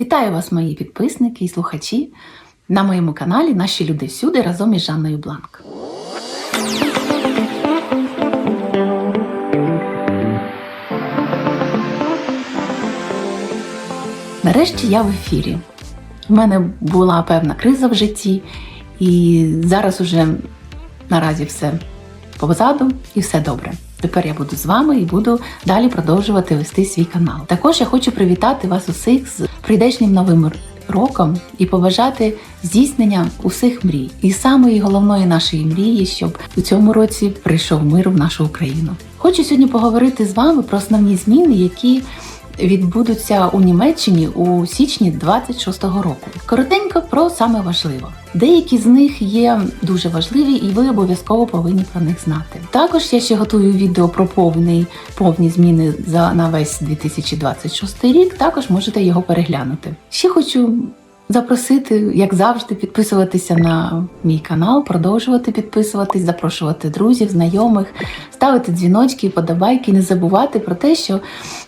Вітаю вас, мої підписники і слухачі на моєму каналі Наші люди всюди разом із Жанною Бланк. Нарешті я в ефірі. У мене була певна криза в житті, і зараз уже наразі все позаду і все добре. Тепер я буду з вами і буду далі продовжувати вести свій канал. Також я хочу привітати вас усіх з прийдешнім новим роком і побажати здійснення усіх мрій. І самої головної нашої мрії, щоб у цьому році прийшов мир в нашу Україну. Хочу сьогодні поговорити з вами про основні зміни, які відбудуться у Німеччині у січні 26-го року. Коротенько про саме важливе. Деякі з них є дуже важливі, і ви обов'язково повинні про них знати. Також я ще готую відео про повний повні зміни за на весь 2026 рік. Також можете його переглянути. Ще хочу запросити, як завжди, підписуватися на мій канал, продовжувати підписуватись, запрошувати друзів, знайомих, ставити дзвіночки, подобайки, не забувати про те, що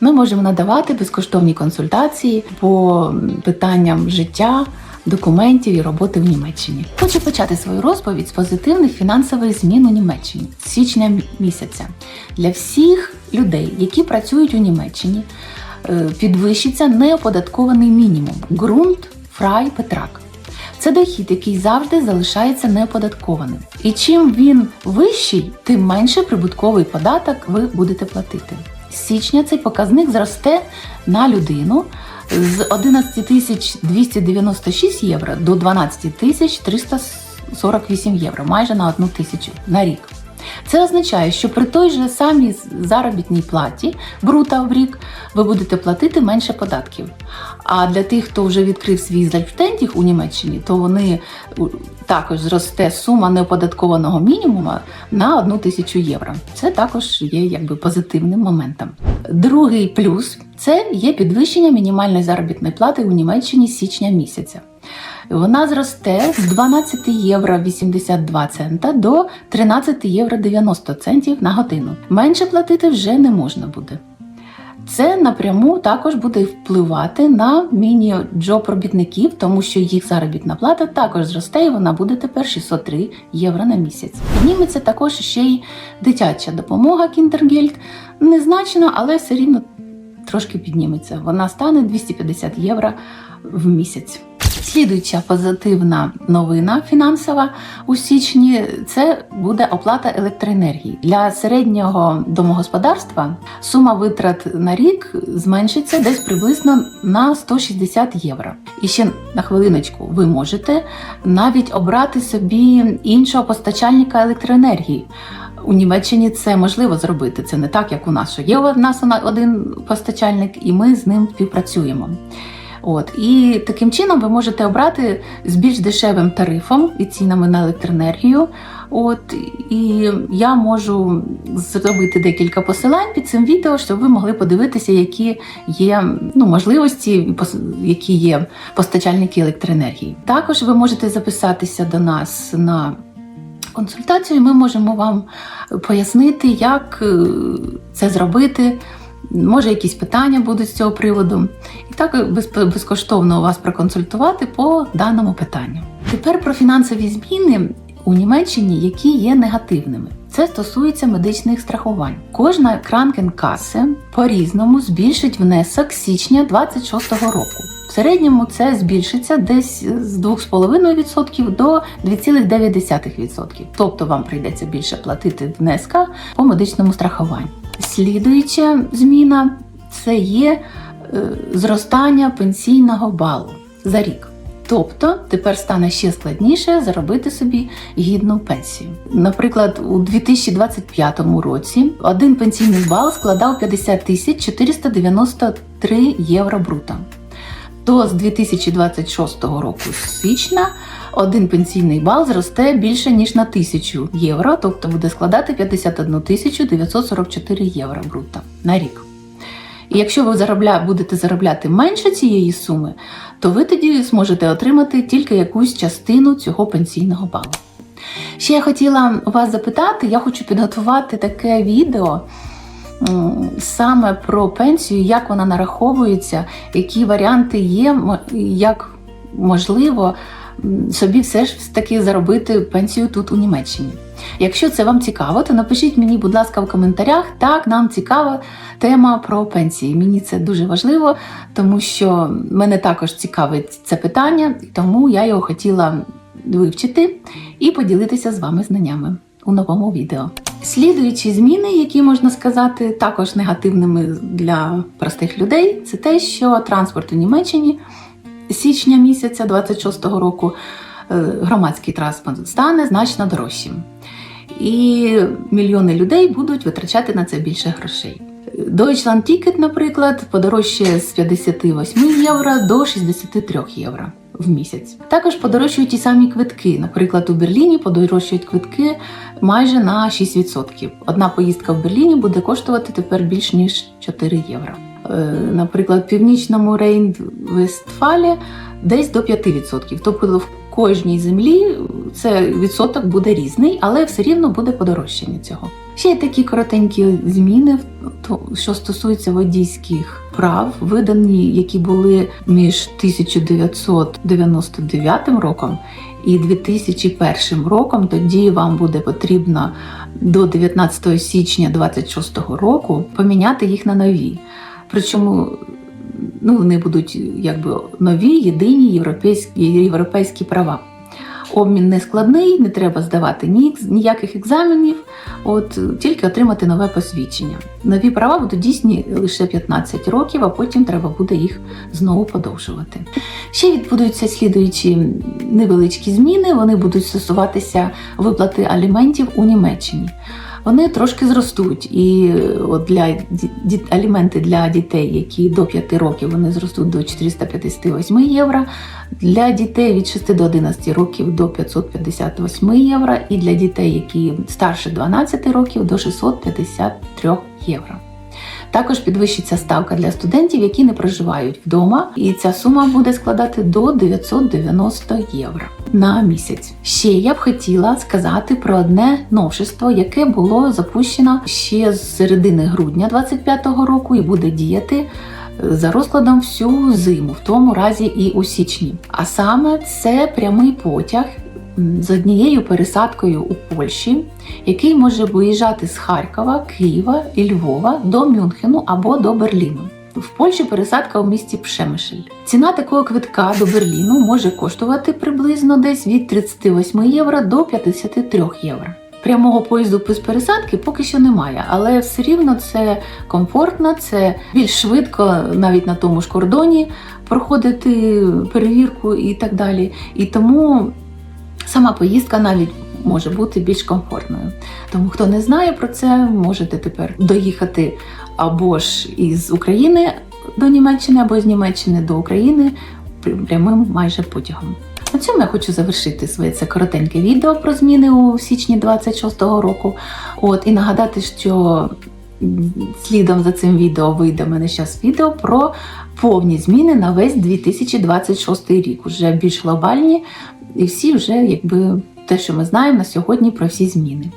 ми можемо надавати безкоштовні консультації по питанням життя. Документів і роботи в Німеччині хочу почати свою розповідь з позитивних фінансових змін у Німеччині з січня місяця для всіх людей, які працюють у Німеччині. е, Підвищиться неоподаткований мінімум ґрунт фрай петрак. Це дохід, який завжди залишається неоподаткованим. І чим він вищий, тим менше прибутковий податок ви будете платити. З січня цей показник зросте на людину з 11 тисяч 296 євро до 12 тисяч 348 євро, майже на одну тисячу на рік. Це означає, що при той же самій заробітній платі брута в рік ви будете платити менше податків. А для тих, хто вже відкрив свій зальфтентінг у Німеччині, то вони також зросте сума неоподаткованого мінімуму на одну тисячу євро. Це також є якби позитивним моментом. Другий плюс це є підвищення мінімальної заробітної плати у Німеччині з січня місяця. Вона зросте з 12 євро 82 цента до 13 євро 90 центів на годину. Менше платити вже не можна буде. Це напряму також буде впливати на міні-джоб робітників, тому що їх заробітна плата також зросте, і вона буде тепер 603 євро на місяць. Підніметься також ще й дитяча допомога Кіндергельд. Незначно, але все рівно трошки підніметься. Вона стане 250 євро в місяць. Слідуюча позитивна новина фінансова у січні це буде оплата електроенергії. Для середнього домогосподарства сума витрат на рік зменшиться десь приблизно на 160 євро. І ще на хвилиночку ви можете навіть обрати собі іншого постачальника електроенергії. У Німеччині це можливо зробити. Це не так, як у нас, що є у нас один постачальник, і ми з ним співпрацюємо. От і таким чином ви можете обрати з більш дешевим тарифом і цінами на електроенергію. От і я можу зробити декілька посилань під цим відео, щоб ви могли подивитися, які є ну, можливості, які є постачальники електроенергії. Також ви можете записатися до нас на консультацію. Ми можемо вам пояснити, як е, це зробити. Може, якісь питання будуть з цього приводу, і так безкоштовно вас проконсультувати по даному питанню. Тепер про фінансові зміни у Німеччині, які є негативними. Це стосується медичних страхувань. Кожна кранкенкасе по-різному збільшить внесок з січня 26-го року. В середньому це збільшиться десь з 2,5% до 2,9%. Тобто вам прийдеться більше платити внеска по медичному страхуванню. Слідуюча зміна це є е, зростання пенсійного балу за рік. Тобто тепер стане ще складніше заробити собі гідну пенсію. Наприклад, у 2025 році один пенсійний бал складав 50 тисяч 493 євро бруто. То з 2026 року з січня один пенсійний бал зросте більше ніж на тисячу євро, тобто буде складати 51 тисячу 944 євро бруто на рік. І якщо ви заробля... будете заробляти менше цієї суми, то ви тоді зможете отримати тільки якусь частину цього пенсійного балу. Ще я хотіла вас запитати, я хочу підготувати таке відео саме про пенсію, як вона нараховується, які варіанти є, як можливо собі все ж таки заробити пенсію тут у Німеччині. Якщо це вам цікаво, то напишіть мені, будь ласка, в коментарях. Так, нам цікава тема про пенсії. Мені це дуже важливо, тому що мене також цікавить це питання, тому я його хотіла вивчити і поділитися з вами знаннями у новому відео. Слідуючі зміни, які можна сказати також негативними для простих людей, це те, що транспорт у Німеччині січня місяця 26-го року е, громадський транспорт стане значно дорожчим. І мільйони людей будуть витрачати на це більше грошей. Deutschland Ticket, наприклад, подорожчає з 58 євро до 63 євро в місяць. Також подорожчують ті самі квитки. Наприклад, у Берліні подорожчують квитки майже на 6%. Одна поїздка в Берліні буде коштувати тепер більш ніж 4 євро. Е, Наприклад, в північному Рейн-Вестфалі десь до 5%. Тобто в кожній землі це відсоток буде різний, але все рівно буде подорожчання цього. Ще є такі коротенькі зміни, що стосуються водійських прав, видані, які були між 1999 роком і 2001 роком. Тоді вам буде потрібно до 19 січня 2026 року поміняти їх на нові. Причому ну, вони будуть якби нові, єдині європейські, європейські права. Обмін не складний, не треба здавати ні, ніяких екзаменів, от тільки отримати нове посвідчення. Нові права будуть дійсні лише 15 років, а потім треба буде їх знову подовжувати. Ще відбудуться слідуючі невеличкі зміни. Вони будуть стосуватися виплати аліментів у Німеччині. Вони трошки зростуть, і от для аліменти для дітей, які до 5 років, вони зростуть до 458 євро. Для дітей від 6 до 11 років до 558 євро, і для дітей, які старше 12 років, до 653 євро. Також підвищиться ставка для студентів, які не проживають вдома, і ця сума буде складати до 990 євро на місяць. Ще я б хотіла сказати про одне новшество, яке було запущено ще з середини грудня 25-го року і буде діяти е, за розкладом всю зиму, в тому разі і у січні. А саме це прямий потяг з однією пересадкою у Польщі, який може виїжджати з Харкова, Києва і Львова до Мюнхену або до Берліну. В Польщі пересадка у місті Пшемишель. Ціна такого квитка до Берліну може коштувати приблизно десь від 38 євро до 53 євро. Прямого поїзду без пересадки поки що немає, але все рівно це комфортно, це більш швидко навіть на тому ж кордоні проходити перевірку і так далі. І тому сама поїздка навіть може бути більш комфортною. Тому хто не знає про це, можете тепер доїхати або ж із України до Німеччини, або з Німеччини до України прямим майже потягом. На цьому я хочу завершити своє це коротеньке відео про зміни у січні 26-го року. От і нагадати, що слідом за цим відео вийде мене зараз відео про повні зміни на весь 2026 рік, уже більш глобальні, і всі вже якби те, що ми знаємо на сьогодні про всі зміни.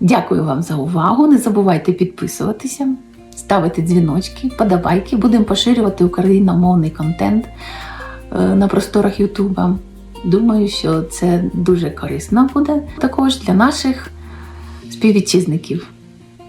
Дякую вам за увагу. Не забувайте підписуватися, ставити дзвіночки, подобайки. Будемо поширювати україномовний контент е, на просторах Ютуба. Думаю, що це дуже корисно буде також для наших співвітчизників.